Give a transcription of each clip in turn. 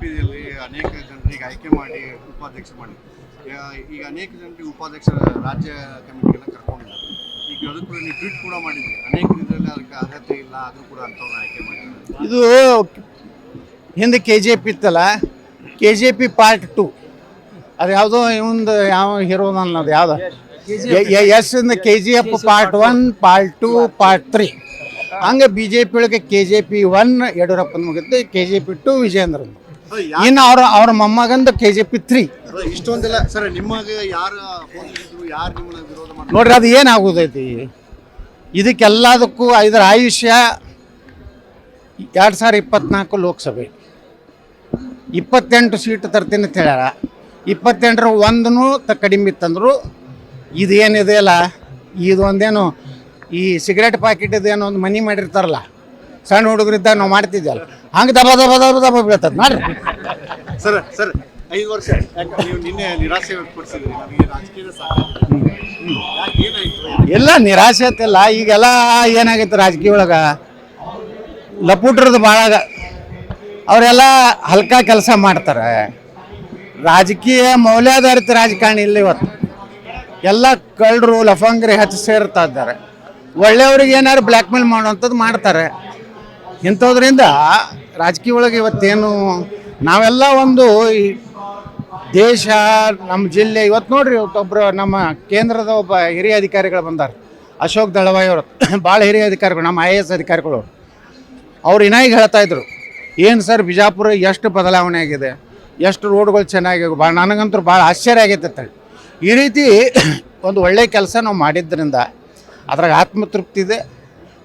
ಬಿಜೆಪಿಯಲ್ಲಿ ಅನೇಕ ಜನರಿಗೆ ಆಯ್ಕೆ ಮಾಡಿ ಉಪಾಧ್ಯಕ್ಷ ಮಾಡಿ. ಈಗ ಅನೇಕ ಜನರಿಗೆ ಉಪಾಧ್ಯಕ್ಷ ರಾಜ್ಯ ಕಮಿಟಿಗೆಲ್ಲ ಕರ್ಕೊಂಡಿದ್ದಾರೆ. ಈಗ ಅದಕ್ಕೂ ಕೂಡ ನೀವು ಟ್ವೀಟ್ ಕೂಡ ಮಾಡಿದ್ರಿ ಅನೇಕ ಇದರಲ್ಲಿ ಅದಕ್ಕೆ ಅರ್ಹತೆ ಇಲ್ಲ ಅದು ಕೂಡ ಅಂಥವ್ರನ್ನ ಆಯ್ಕೆ ಮಾಡಿದ್ದಾರೆ. ಇದು ಹಿಂದೆ ಕೆ ಜೆ ಪಿ ಇತ್ತಲ್ಲ K J P part two ಅದು ಯಾವುದೋ ಇವಂದು ಯಾವ ಹೀರೋ ಅನ್ನೋದು ಯಾವ್ದು? ಎಸ್ ಇಂದ K G F part one part two part three ಹಂಗೆ ಬಿ ಜೆ ಪಿ ಒಳಗೆ ಕೆ ಜೆ ಪಿ ಒನ್ ಯಡಿಯೂರಪ್ಪನ ಮುಗಿತು ಕೆ ಜೆ ಪಿ ಟು ವಿಜೇಂದ್ರನ್ ಇನ್ನು ಅವ್ರ ಅವ್ರ ಮೊಮ್ಮಗಂದು ಕೆ ಜೆ ಪಿ ತ್ರೀ ಇಷ್ಟೊಂದೆಲ್ಲ ಸರ್ ನಿಮಗೆ ಯಾರು ಹೋಗಿದ್ರು ಯಾರು ನಿಮ್ಮನ್ನ ವಿರೋಧ ಮಾಡಿ ನೋಡ್ರಿ ಅದು ಏನಾಗೋದೈತಿ ಇದಕ್ಕೆಲ್ಲದಕ್ಕೂ ಇದರ ಆಯುಷ್ಯ ಎರಡು ಸಾವಿರ ಇಪ್ಪತ್ನಾಲ್ಕು ಲೋಕಸಭೆ. ಇಪ್ಪತ್ತೆಂಟು ಸೀಟ್ ತರ್ತೀನಿ ಅಂತ ಹೇಳ್ಯಾರ. ಇಪ್ಪತ್ತೆಂಟರ ಒಂದೂ ತ ಕಡಿಮೆ ಇತ್ತಂದ್ರು ಇದೇನಿದೆಯಲ್ಲ ಇದೊಂದೇನು ಈ ಸಿಗರೇಟ್ ಪ್ಯಾಕೆಟ್ ಇದೇನೋ ಒಂದು ಮನಿ ಮಾಡಿರ್ತಾರಲ್ಲ ಸಣ್ಣ ಹುಡುಗರಿಂದ ನಾವು ಮಾಡ್ತಿದ್ವಲ್ಲ ಹಂಗೆ ದಬ ದಬ ದಬ ದಬ ಬೀಳ್ತದೆ ನೋಡ್ರಿ. ಸರ್ ಸರ್ ಐದು ವರ್ಷ ನೀವು ನಿನ್ನೆ ನಿರಾಸೆ ವ್ಯಕ್ತಪಡಿಸಿದ್ರಿ ನಮಗೆ ರಾಜಕೀಯದ ಸಾಕಾಗಿದೆ ಯಾಕೆ ಏನಾಯ್ತು? ಎಲ್ಲ ನಿರಾಸೆ ಅಂತಲ್ಲ ಈಗೆಲ್ಲ ಏನಾಗೈತೆ ರಾಜಕೀಯ ಒಳಗೆ? ಲಪುಟ್ರದ್ದು ಭಾಳ ಅವರೆಲ್ಲ ಹಲ್ಕ ಕೆಲಸ ಮಾಡ್ತಾರೆ. ರಾಜಕೀಯ ಮೌಲ್ಯಾಧಾರಿತ ರಾಜಕಾರಣಿ ಇಲ್ಲ ಇವತ್ತು. ಎಲ್ಲ ಕಳ್ಳರು ಲಫಂಗ್ರಿ ಹಚ್ಚಿ ಸೇರ್ತಾ ಇದ್ದಾರೆ. ಒಳ್ಳೆಯವ್ರಿಗೆ ಏನಾದ್ರು ಬ್ಲ್ಯಾಕ್ಮೇಲ್ ಮಾಡುವಂಥದ್ದು ಮಾಡ್ತಾರೆ. ಇಂಥದ್ರಿಂದ ರಾಜಕೀಯ ಒಳಗೆ ಇವತ್ತೇನು ನಾವೆಲ್ಲ ಒಂದು ದೇಶ, ನಮ್ಮ ಜಿಲ್ಲೆ, ಇವತ್ತು ನೋಡ್ರಿ ಒಬ್ಬರು ನಮ್ಮ ಕೇಂದ್ರದ ಒಬ್ಬ ಹಿರಿಯ ಅಧಿಕಾರಿಗಳು ಬಂದಾರ. ಅಶೋಕ್ ದಳವಾಯಿ ಅವರು. ಭಾಳ ಹಿರಿಯ ಅಧಿಕಾರಿಗಳು, ನಮ್ಮ ಐ ಎ ಎಸ್ ಅಧಿಕಾರಿಗಳು ಅವ್ರು. ಇನ್ನಾಗಿ ಹೇಳ್ತಾ ಇದ್ರು, ಏನು ಸರ್ ಬಿಜಾಪುರ ಎಷ್ಟು ಬದಲಾವಣೆ ಆಗಿದೆ? ಎಷ್ಟು ರೋಡ್ಗಳು ಚೆನ್ನಾಗಿ ಭಾಳ ನನಗಂತೂ ಭಾಳ ಆಶ್ಚರ್ಯ ಆಗೈತೆ ಅಂತೇಳಿ ಈ ರೀತಿ ಒಂದು ಒಳ್ಳೆಯ ಕೆಲಸ ನಾವು ಮಾಡಿದ್ದರಿಂದ ಅದ್ರಾಗ ಆತ್ಮತೃಪ್ತಿ ಇದೆ.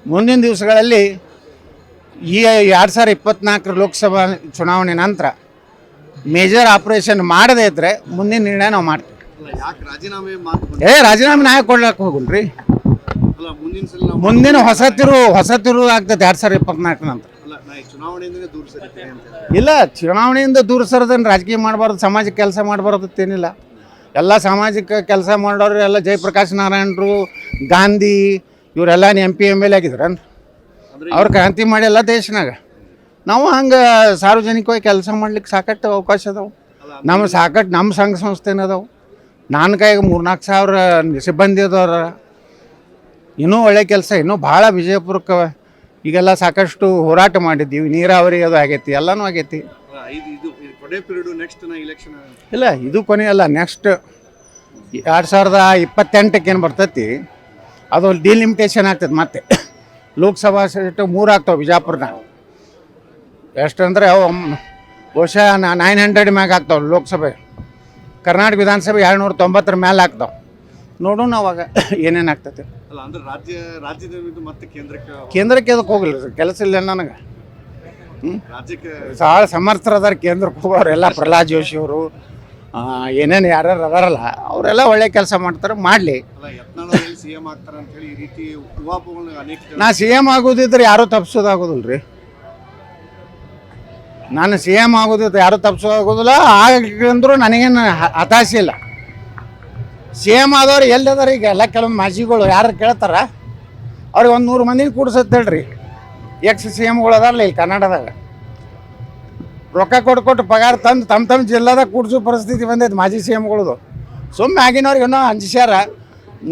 ಮುಂದಿನ ದಿವಸಗಳಲ್ಲಿ ಈ ಎರಡು ಸಾವಿರ ಇಪ್ಪತ್ನಾಲ್ಕರ ಲೋಕಸಭಾ ಚುನಾವಣೆ ನಂತರ ಮೇಜರ್ ಆಪರೇಷನ್ ಮಾಡದೇ ಇದ್ರೆ ಮುಂದಿನ ನಿರ್ಣಯ ನಾವು ಮಾಡ್ತೀವಿ. ಏ ರಾಜೀನಾಮೆ ನಾಯಕ ಕೊಡ್ಲಕ್ಕೆ ಹೋಗಲ್ರಿ. ಮುಂದಿನ ಹೊಸ ತಿರು ಹೊಸ ತಿರು ಆಗ್ತದೆ ಎರಡು ಸಾವಿರ ಇಪ್ಪತ್ನಾಲ್ಕು ನಂತರ. ನಾ ಇಲ್ಲ ಚುನಾವಣೆಯಿಂದ ದೂರ ಸರದನ್ನು ರಾಜಕೀಯ ಮಾಡಬಾರ್ದು ಸಮಾಜಕ್ಕೆ ಕೆಲಸ ಮಾಡಬಾರ್ದು ಏನಿಲ್ಲ ಎಲ್ಲ ಸಾಮಾಜಿಕ ಕೆಲಸ ಮಾಡೋರು ಎಲ್ಲ ಜಯಪ್ರಕಾಶ್ ನಾರಾಯಣರು ಗಾಂಧಿ ಇವರೆಲ್ಲ ಎಂ ಪಿ ಎಂ ಎಲ್ ಆಗಿದ್ರನ್ ಅಂದ್ರೆ ಅವ್ರು ಕ್ರಾಂತಿ ಮಾಡಿ ಎಲ್ಲ ದೇಶನಾಗ. ನಾವು ಹಂಗೆ ಸಾರ್ವಜನಿಕವಾಗಿ ಕೆಲಸ ಮಾಡ್ಲಿಕ್ಕೆ ಸಾಕಷ್ಟು ಅವಕಾಶ ಅದಾವೆ. ನಮ್ಮ ಸಾಕಷ್ಟು ನಮ್ಮ ಸಂಘ ಸಂಸ್ಥೆನ ಅದಾವೆ. ನಾನು ಕೈಗೆ ಮೂರ್ನಾಲ್ಕು ಸಾವಿರ ಸಿಬ್ಬಂದಿ ಅದಾರ ಇನ್ನೂ ಒಳ್ಳೆ ಕೆಲಸ ಇನ್ನೂ ಭಾಳ ವಿಜಯಪುರಕ್ಕೆ ಈಗೆಲ್ಲ ಸಾಕಷ್ಟು ಹೋರಾಟ ಮಾಡಿದ್ದೀವಿ. ನೀರಾವರಿ ಅದು ಆಗೈತಿ ಎಲ್ಲನೂ ಆಗೈತಿ. ಅಲ್ಲ, ಇದು ಕೊನೆ ಅಲ್ಲ ಇಲ್ಲ ಇದು ಕೊನೆಯಲ್ಲ ನೆಕ್ಸ್ಟ್ ಎರಡು ಸಾವಿರದ ಇಪ್ಪತ್ತೆಂಟಕ್ಕೆ ಏನು ಬರ್ತೈತಿ. ಅದು ಡಿಲಿಮಿಟೇಷನ್ ಆಗ್ತದೆ ಮತ್ತೆ. ಲೋಕಸಭಾ ಸೀಟು ಮೂರು ಆಗ್ತಾವೆ ಬಿಜಾಪುರ್ನಾಗ ಎಷ್ಟಂದ್ರೆ ಅವು ಬಹುಶಃ ನೈನ್ ಹಂಡ್ರೆಡ್ ಮ್ಯಾಗ ಆಗ್ತಾವೆ ಲೋಕಸಭೆ. ಕರ್ನಾಟಕ ವಿಧಾನಸಭೆ ಎರಡುನೂರ ತೊಂಬತ್ತರ ಮೇಲೆ ಆಗ್ತಾವೆ. ನೋಡೋಣ ಅವಾಗ ಏನೇನು ಆಗ್ತೈತೆ. ಅಲ್ಲ ಅಂದ್ರೆ ರಾಜ್ಯ ರಾಜ್ಯದ ಮತ್ತೆ ಕೇಂದ್ರಕ್ಕೆ ಕೇಂದ್ರಕ್ಕೆ ಅದಕ್ಕೆ ರೀ ಕೆಲಸ ಇಲ್ಲ ನನಗೆ. ಹ್ಞೂ ರಾಜ್ಯಕ್ಕೆ ಭಾಳ ಸಮರ್ಥರದಾರ ಕೇಂದ್ರಕ್ಕೆ ಹೋಗೋರು ಎಲ್ಲ ಪ್ರಹ್ಲಾದ್ ಜೋಶಿ ಅವರು ಏನೇನು ಯಾರ್ಯಾರು ಅದಾರಲ್ಲ ಅವರೆಲ್ಲ ಒಳ್ಳೆ ಕೆಲಸ ಮಾಡ್ತಾರೆ ಮಾಡಲಿ. ನಾ ಸಿ ಎಂ ಆಗೋದಿದ್ರೆ ಯಾರೂ ತಪ್ಪಿಸೋದಾಗೋದಿಲ್ಲ ರೀ ನಾನು ಸಿ ಎಂ ಆಗೋದಿದ್ರೆ ಯಾರೂ ತಪ್ಪಿಸೋದಾಗೋದಿಲ್ಲ ಆಗಂದ್ರೂ ನನಗೇನು ಹತಾಶೆ ಇಲ್ಲ. ಸಿ ಎಂ ಆದವ್ರು ಎಲ್ಲಿದಾರ ಈಗ ಎಲ್ಲ ಕೆಲವೊಂದು ಮಾಜಿಗಳು ಯಾರು ಕೇಳ್ತಾರ? ಅವ್ರಿಗೆ ಒಂದು ನೂರು ಮಂದಿಗೆ ಕೂಡ್ಸತ್ತೆ ಹೇಳ್ರಿ. ಎಕ್ಸ್ ಸಿ ಎಮ್ಗಳು ಅದಾರಲ್ಲ ಇಲ್ಲಿ ಕನ್ನಡದಾಗ. ರೊಕ್ಕ ಕೊಟ್ಟು ಕೊಟ್ಟು ಪಗಾರ ತಂದು ತಮ್ಮ ತಮ್ಮ ಜಿಲ್ಲಾದಾಗ ಕೂಡಿಸೋ ಪರಿಸ್ಥಿತಿ ಬಂದೈತೆ ಮಾಜಿ ಸಿ ಎಮ್ಗಳದು ಸುಮ್ಮನೆ ಆಗಿನವ್ರಿಗೆ ಏನೋ ಅಂಜಿಸ್ಯಾರ.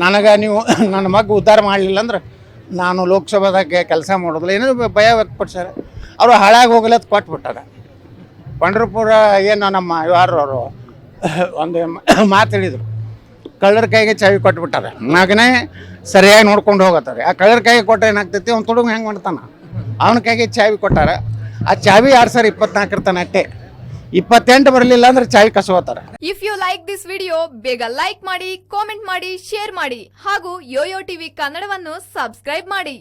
ನನಗೆ ನೀವು ನನ್ನ ಮಗ ಉದ್ಧಾರ ಮಾಡಲಿಲ್ಲ ಅಂದ್ರೆ ನಾನು ಲೋಕಸಭಾದಾಗ ಕೆಲಸ ಮಾಡೋದಿಲ್ಲ. ಏನೋ ಭಯ ವ್ಯಕ್ತಪಡಿಸ್ಯಾರ. ಅವರು ಹಾಳಾಗಿ ಹೋಗಲತ್ ಕೊಟ್ಬಿಟ್ಟಾರ. ಪಂಡ್ರಪುರ ಏನು ನಮ್ಮ ಯಾರು ಅವರು ಒಂದು ಮಾತು ಹೇಳಿದರು. ಕಳ್ಳರ ಕೈಗೆ ಚಾವಿ ಕೊಟ್ಬಿಟ್ಟಾರೆ. ಮಗನೇ ಸರಿಯಾಗಿ ನೋಡ್ಕೊಂಡು ಹೋಗತ್ತಾರೆ ಆ ಕಳ್ಳರ ಕೈಗೆ ಕೊಟ್ಟರೆ ಏನಾಗ್ತೈತಿ? ಅವ್ನು ತುಡುಗ ಹೆಂಗೆ ಮಾಡ್ತಾನೆ? ಅವನ ಕೈಗೆ ಚಾವಿ ಕೊಟ್ಟಾರ. ಆ ಚಾವಿ ಎರಡು ಸಾವಿರ ಇಪ್ಪತ್ನಾಲ್ಕರ ತನ ಇಪ್ಪತ್ತೆಂಟು ಬರಲಿಲ್ಲ ಅಂದ್ರೆ ಚಾವಿ ಕಸ್ಕೋತಾರೆ if you like this video ಬೇಗ ಲೈಕ್ ಮಾಡಿ ಕಾಮೆಂಟ್ ಮಾಡಿ ಶೇರ್ ಮಾಡಿ ಹಾಗೂ ಯೋಯೋ ಟಿವಿ ಕನ್ನಡವನ್ನು ಸಬ್ಸ್ಕ್ರೈಬ್ ಮಾಡಿ.